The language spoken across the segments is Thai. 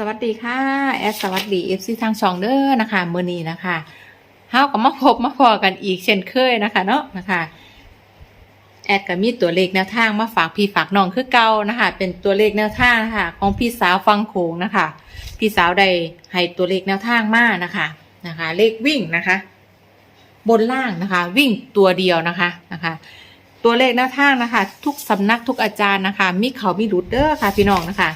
สวัสดีค่ะแอดสวัสดีเอฟซีทางช่องเด้อนะคะเมื่อนี้นะคะเฮาก็มาพบมาพอกันอีกเช่นเคยนะคะเนาะนะคะแอดก็มีตัวเลขแนวทางมาฝากพี่ฝากน้องคือเก่านะคะ เป็นตัวเลขแนวทางนะคะของพี่สาวฟังโขงนะคะ พี่สาวได้ให้ตัวเลขแนวทางมานะคะนะคะ เลขวิ่งนะคะ บนล่างนะคะ วิ่งตัวเดียวนะคะนะคะ ตัวเลขแนวทางนะคะ ทุกสำนักทุกอาจารย์นะคะ มีเขามีรุดเด้อค่ะพี่น้องนะคะ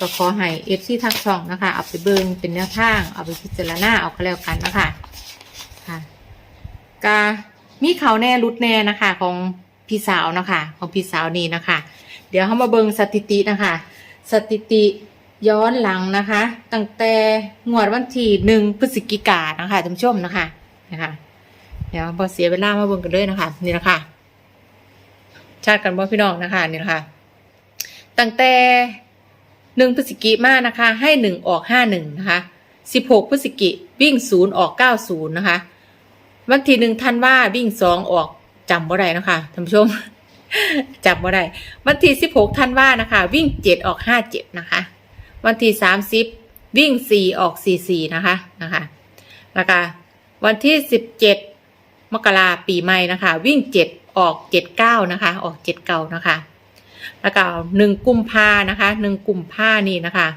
ก็ขอให้เอฟซีทางช่องนะคะ เอาไปเบิงเป็นแนวทาง เอาไปพิจารณาเอาก็แล้วกันนะคะค่ะกามีเขาแน่รุดแน่นะคะ ของพี่สาวนะคะ ของพี่สาวนี่นะคะ เดี๋ยวเขามาเบิงสถิตินะคะ สถิติย้อนหลังนะคะ ตั้งแต่งวดวันที่หนึ่งพฤศจิกายนนะคะท่านผู้ชมนะคะนะคะ เดี๋ยวพอเสียเวลามาเบิ่งกันเลยนะคะ นี่นะคะ ชาติกันบ่พี่น้องนะคะ นี่นะคะ ตั้งแต่ หนึ่งพฤศจิกมานะคะ ให้หนึ่งออกห้าหนึ่งนะคะสิบหกพฤศจิกวิ่งศูนย์ออกเก้าศูนย์นะคะ วันที่หนึ่งท่านว่าวิ่งสองออกจำบ่ได้นะคะท่านผู้ชมจำบ่ได้วันที่สิบหกท่านว่านะคะ วิ่งเจ็ดออกห้าเจ็ดนะคะ วันที่สามสิบวิ่งสี่ออกสี่สี่นะคะนะคะแล้วก็วันที่สิบเจ็ดมกราปีใหม่นะคะ วิ่งเจ็ดออกเจ็ดเก้านะคะ ออกเจ็ดเก้านะคะ แล้วก็หนึ่งกุมภานะคะหนึ่งกุมภานี่นะคะ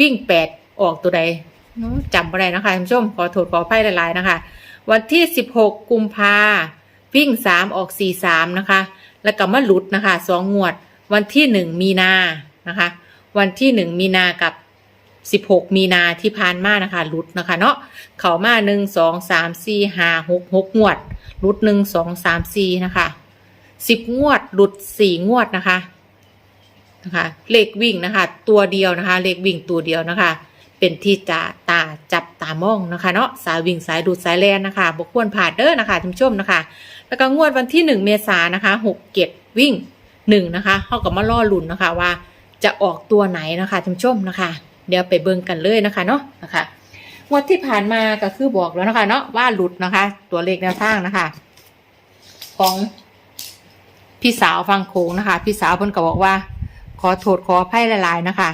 วิ่งแปดออกตัวใดจำไม่ได้นะคะท่านผู้ชมขอโทษขออภัยหลายๆนะคะ วันที่สิบหกกุมภาวิ่งสามออกสี่สามนะคะ แล้วก็มาหลุดนะคะสองงวด วันที่หนึ่งมีนานะคะ วันที่หนึ่งมีนากับสิบหกมีนาที่ผ่านมานะคะหลุดนะคะเนาะเขามาหนึ่งสองสามสี่ห้าหกหกงวดหลุดหนึ่งสองสามสี่นะคะ สิบงวดหลุดสี่งวดนะคะนะคะเลขวิ่งนะคะ ตัวเดียวนะคะ เลขวิ่งตัวเดียวนะคะ เป็นที่จะตาจับตามองนะคะเนาะสายวิ่งสายดูดสายแลนนะคะบกควรผ่านเด้อนะคะท่านผู้ชมนะคะ แล้วก็งวดวันที่หนึ่งเมษานะคะหกเจ็ดวิ่งหนึ่งนะคะเขาก็มาล่อลุ่นนะคะว่าจะออกตัวไหนนะคะท่านผู้ชมนะคะ เดี๋ยวไปเบิ่งกันเลยนะคะเนาะนะคะงวดที่ผ่านมาก็คือบอกแล้วนะคะ เนาะว่าหลุดนะคะ ตัวเลขแนวทางนะคะ ของ พี่สาวฟังโค้งนะคะ พี่สาวเพิ่นก็บอกว่า ขอโทษขออภัยหลาย ๆ นะคะ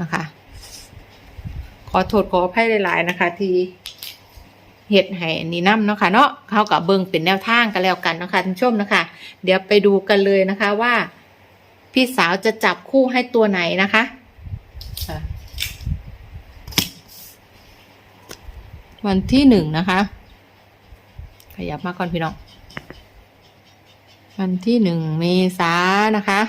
นะคะ ขอโทษขออภัยหลาย ๆ นะคะ ที่เฮ็ดให้อันนี้นํเนาะค่ะเนาะเขากับเบิงเป็นแนวทางกันแล้วกันนะคะท่านชมนะคะ เดี๋ยวไปดูกันเลยนะคะว่า พี่สาวจะจับคู่ให้ตัวไหนนะคะอะวันที่หนึ่งนะคะ ขยับมาก่อนพี่น้อง วันที่หนึ่งเมษานะคะ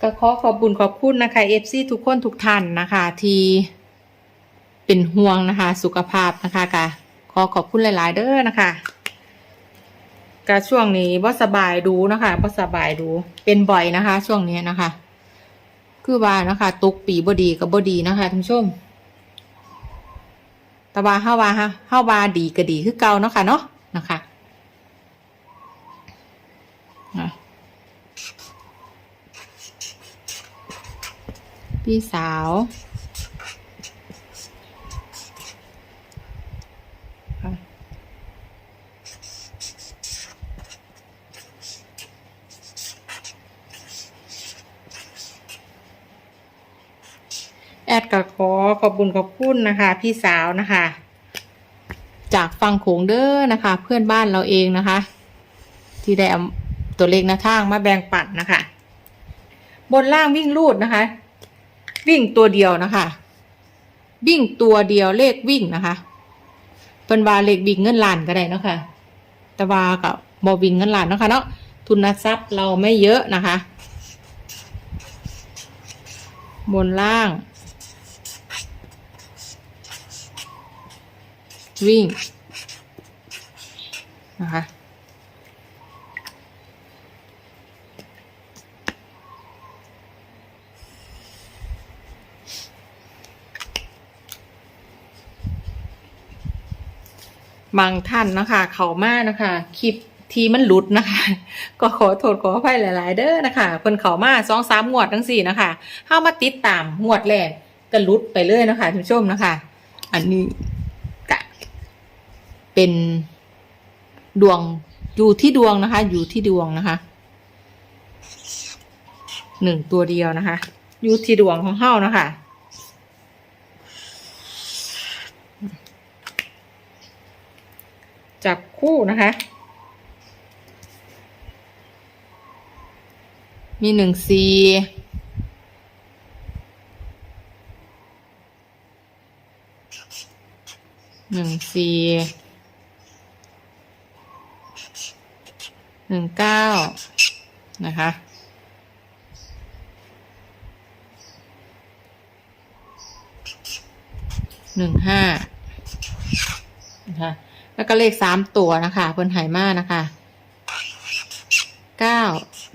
ก็ขอขอบบุญขอบคุณนะคะเอฟซีทุกคนทุกท่านนะคะ ที่เป็นห่วงนะคะ สุขภาพนะคะกะขอขอบคุณหลาย ๆ เด้อนะคะ กะช่วงนี้บ่สบายดูนะคะบ่สบายดู เป็นบ่อยนะคะ ช่วงนี้นะคะ คือว่านะคะตกปีบ่ดีกับ่ดีนะคะท่านผู้ชมต่ว่าเฮาวาฮะเฮาวาดีก็ดีคือเก่าเนาะค่ะเนาะนะคะพี่สาว แอดก็ขอขอบบุญขอบคุณนะคะ พี่สาวนะคะ จากฟังโขงเด้อนะคะ เพื่อนบ้านเราเองนะคะ ที่ได้เอาตัวเลขหน้าทางมาแบ่งปันนะคะ บนล่างวิ่งลูดนะคะ วิ่งตัวเดียวนะคะ วิ่งตัวเดียวเลขวิ่งนะคะเป็นว่าเลขวิ่งเงินล้านก็ได้นะคะแต่ว่ากับบอวิ่งเงินล้านนะคะเนาะทุนทรัพย์เราไม่เยอะนะคะ บนล่าง วิ่งนะคะบางท่านนะคะ เขามานะคะ คลิปทีมันหลุดนะคะ ก็ขอโทษขออภัยหลาย ๆ เด้อนะคะ เพิ่นเขามาสองสามงวดทั้งสี่นะคะเข้ามาติดตามงวดแรกกระลุดไปเลยนะคะท่านผู้ชมนะคะ อันนี้ เป็นดวงอยู่ที่ดวงนะคะ อยู่ที่ดวงนะคะหนึ่งตัวเดียวนะคะ อยู่ที่ดวงของเฮานะคะจับคู่นะคะ มีหนึ่งซีหนึ่งซี หนึ่งเก้านะคะ หนึ่งห้านะคะ แล้วก็เลขสามตัวนะคะบนไหมากนะคะ เก้า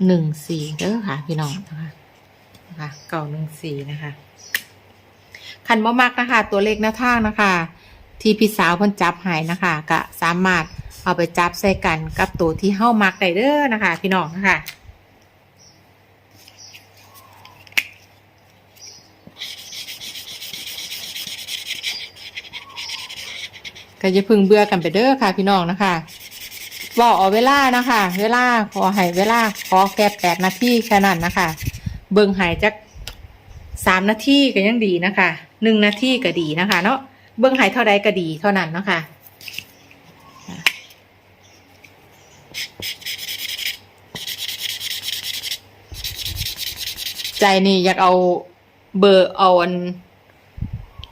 หนึ่งสี่เด้อค่ะ พี่น้องนะคะนะคะเก้าหนึ่งสี่นะคะคันบ่มักนะคะ ตัวเลขหน้าทางนะคะ ที่พี่สาวเพิ่นจับหายนะคะ ก็สามารถ เอาไปจับใส่กันกับตัวที่เฮ้ามักได้เด้อนะคะ พี่น้องนะคะก็จะพึงเบื่อกันไปเด้อค่ะ พี่น้องนะคะบอกเอาเวลานะคะ เวลาขอให้เวลาขอแค่แปดนาทีแค่นั้นนะคะ เบิ่งหายจักสามนาทีก็ยังดีนะคะหนึ่งนาทีก็ดีนะคะ เนาะเบิ่งหายเท่าใดก็ดีเท่านั้นนะคะ ใจนี่อยากเอาเบอร์เอาอัน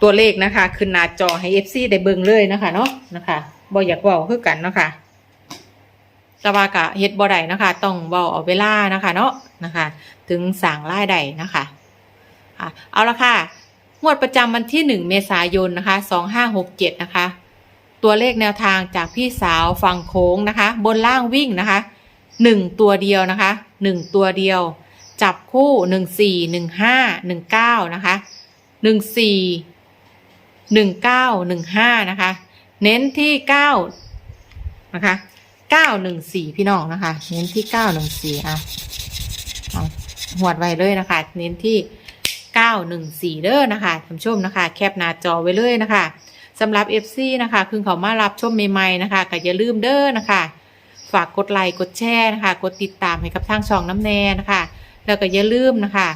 ตัวเลขนะคะ ขึ้นหน้าจอให้ FC ได้เบิ่งเลยนะคะเนาะนะคะบ่อยากเว้าคือกันเนาะค่ะแต่ว่ากะเฮ็ดบ่ได้นะคะ ต้องเว้าเอาเวลานะคะ เนาะนะคะ ถึงสั่งรายได้นะคะค่ะเอาละค่ะงวดประจำวันที่1เมษายนนะคะ2567นะคะ ตัวเลขแนวทางจากพี่สาวฟังโค้งนะคะ บนล่างวิ่งนะคะหนึ่งตัวเดียวนะคะหนึ่งตัวเดียว จับคู่หนึ่งสี่หนึ่งห้าหนึ่งเก้านะคะหนึ่งสี่หนึ่งเก้าหนึ่งห้านะคะ เน้นที่เก้านะคะเก้าหนึ่งสี่พี่น้องนะคะ เน้นที่เก้าหนึ่งสี่อะหวดไว้เลยนะคะ เน้นที่เก้าหนึ่งสี่เด้อนะคะท่านชมนะคะ แคปหน้าจอไว้เลยนะคะสำหรับ FC นะคะคือเขามารับชมใหม่ๆนะคะก็อย่าลืมเด้อนะคะ ฝากกดไลค์กดแชร์นะคะ กดติดตามให้กับทางช่องน้ำแน่นะคะ แล้วก็อย่าลืมนะคะ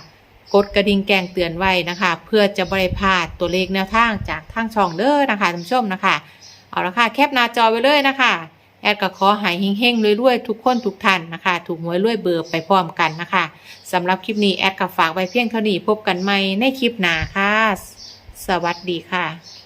กดกระดิ่งแกงเตือนไว้นะคะ เพื่อจะบริพลาดตัวเลขแนวทางจากทางช่องเด้อนะคะท่านผู้ชมนะคะ เอาละค่ะแคปหน้าจอไว้เลยนะคะแอดก็ขอหายเฮงๆรวยๆทุกคนทุกท่านนะคะ ถูกหวยรวยเบอร์ไปพร้อมกันนะคะสำหรับคลิปนี้แอดก็ฝากไว้เพียงเท่านี้พบกันใหม่ในคลิปหน้าค่ะ สวัสดีค่ะ